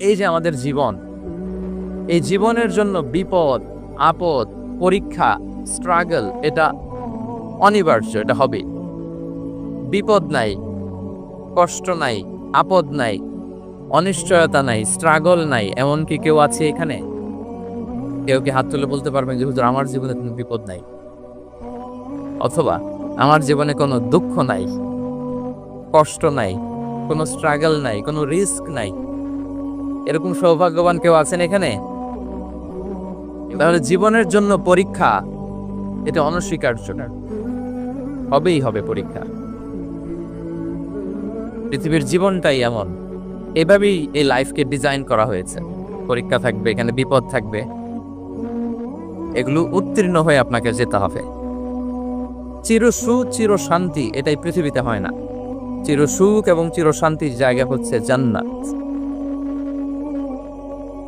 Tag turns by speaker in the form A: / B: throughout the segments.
A: এই যে আমাদের জীবন, এই জীবনের জন্য বিপদ, আপদ, পরীক্ষা স্ট্রাগল এটা অনিবার্য, এটা হবে। বিপদ নাই, কষ্ট নাই, আপদ নাই, অনিশ্চয়তা নাই স্ট্রাগল নাই এমন কি কেউ আছে এখানে? কেউ কি হাত তুলে বলতে পারবেন যে, হুজুর, আমার জীবনে কোনো বিপদ নাই? অথবা, আমার জীবনে কোনো দুঃখ নাই, কষ্ট নাই, কোনো স্ট্রাগল নাই, কোনো রিস্ক নাই? এরকম সৌভাগ্যবান কেউ আছেন এখানে? তাহলে জীবনের জন্য পরীক্ষা এটা অনস্বীকার্য। হবেই হবে পরীক্ষা। পৃথিবীর জীবনটাই এমন। এভাবেই এই লাইফকে ডিজাইন করা হয়েছে। পরীক্ষা থাকবে, এখানে বিপদ থাকবে। এগুলো উত্তীর্ণ হয়ে আপনাকে যেতে হবে। চির সুখ চির শান্তি এটাই পৃথিবীতে হয় না। চির সুখ এবং চির শান্তির জায়গা হচ্ছে জান্নাত।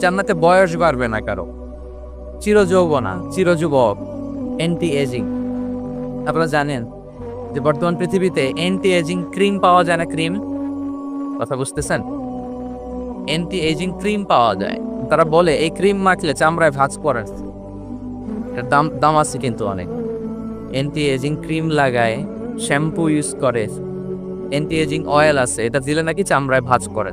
A: জান্নাতে বয়স বাড়বে না কারও। চির যৌবনা চির যুবক অ্যান্টি এজিং আপনারা জানেন যে বর্তমান পৃথিবীতে অ্যান্টি এজিং ক্রিম পাওয়া যায় না ক্রিম কথা বুঝতেছেন? অ্যান্টি এজিং ক্রিম পাওয়া যায়। তারা বলে, এই ক্রিম মাখলে চামড়ায় ভাঁজ পড়ে। এটার দাম দাম আছে কিন্তু অনেক। অ্যান্টি এজিং ক্রিম লাগায় শ্যাম্পু ইউজ করে। অ্যান্টি এজিং অয়েল আছে, এটা দিলে নাকি চামড়ায় ভাঁজ করে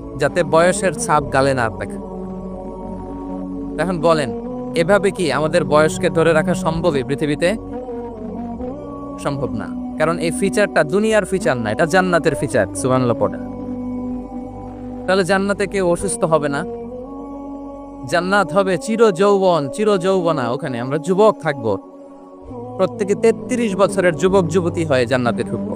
A: যাতে বয়সের ছাপ গালে না থাকে এখন বলেন, এভাবে কি আমাদের বয়সকে ধরে রাখা সম্ভব এই পৃথিবীতে? সম্ভব না, কারণ এই ফিচারটা দুনিয়ার ফিচার না, এটা জান্নাতের ফিচার সুবানলা তাহলে জান্নাতে কেউ অসুস্থ হবে না? জান্নাত হবে চির যৌবন চির যৌবনা ওখানে আমরা যুবক থাকব। প্রত্যেকে তেত্রিশ বছরের যুবক যুবতী হয়ে জান্নাতে ঢুকবো।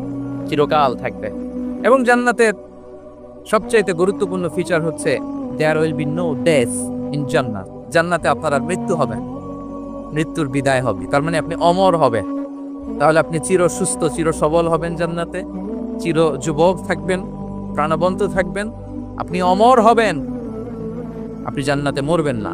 A: চিরকাল থাকবে। এবং জান্নাতের সবচাইতে গুরুত্বপূর্ণ ফিচার হচ্ছে there will be no death in Jannat. জান্নাতে আপনার আর মৃত্যু হবে মৃত্যুর বিদায় হবে। তার মানে আপনি অমর হবে তাহলে আপনি চির সুস্থ, চির সবল হবেন জান্নাতে। চির যুবক থাকবেন, প্রাণবন্ত থাকবেন। আপনি অমর হবেন। আপনি জান্নাতে মরবেন না।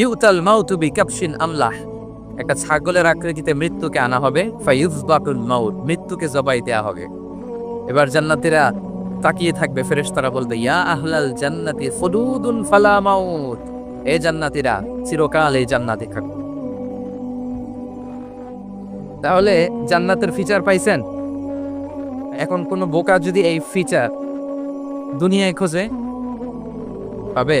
A: ইউতাল মাউতু বি কাপশিন আমলাহ। একটা ছাগলের আকৃতিতে মৃত্যুকে আনা হবে ফাইউজবাকুল মাউত, মৃত্যুকে জবাই দেয়া হবে। এবার জান্নাতীরা তাকিয়ে থাকবে, ফেরেশতারা বলবে, ইয়া আহলাল জান্নাতি ফুলুদুন ফালা মাউত। এ জান্নাতীরা চিরকাল এই জান্নাতে থাকবে। তাহলে জান্নাতের ফিচার পাইছেন? এখন কোন বোকা যদি এই ফিচার দুনিয়ায় খোঁজে, পাবে?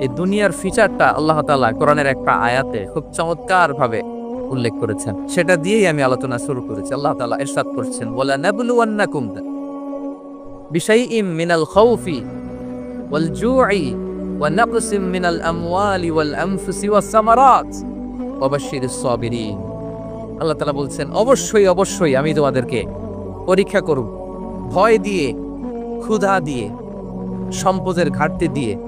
A: এই দুনিয়ার ফিচারটা আল্লাহ তালা কোরআনের একটা আয়াতে খুব চমৎকার ভাবে উল্লেখ করেছেন। সেটা দিয়েই আমি আলোচনা শুরু করেছি। আল্লাহ তাআলা ইরশাদ করছেন খাউফি ওয়াল জু'i ওয়া নাকসিম মিনাল আমওয়ালি ওয়াল আনফুসি ওয়াস সামারাত ওয়া বাশশিরিস সাবিরিন। আল্লাহ তাআলা বলছেন, অবশ্যই অবশ্যই আমি তোমাদেরকে পরীক্ষা করব। ভয় দিয়ে, ক্ষুধা দিয়ে, সম্পদের ঘাটতি দিয়ে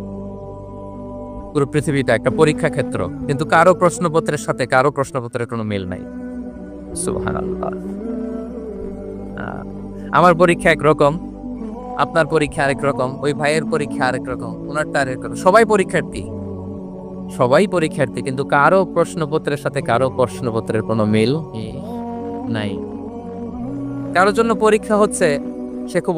A: পুরো পৃথিবীটা একটা পরীক্ষা ক্ষেত্র। কিন্তু কারও প্রশ্নপত্রের সাথে কারও প্রশ্নপত্রের কোনো মিল নাই। আমার পরীক্ষা একরকম আপনার পরীক্ষা আরেক রকম, ওই ভাইয়ের পরীক্ষা আরেক রকম, ওনারটা আরেক রকম। সবাই পরীক্ষার্থী। সবাই পরীক্ষার্থী, কিন্তু কারও প্রশ্নপত্রের সাথে কারও প্রশ্নপত্রের কোনো মিল নাই। কারোর জন্য পরীক্ষা হচ্ছে, সে খুব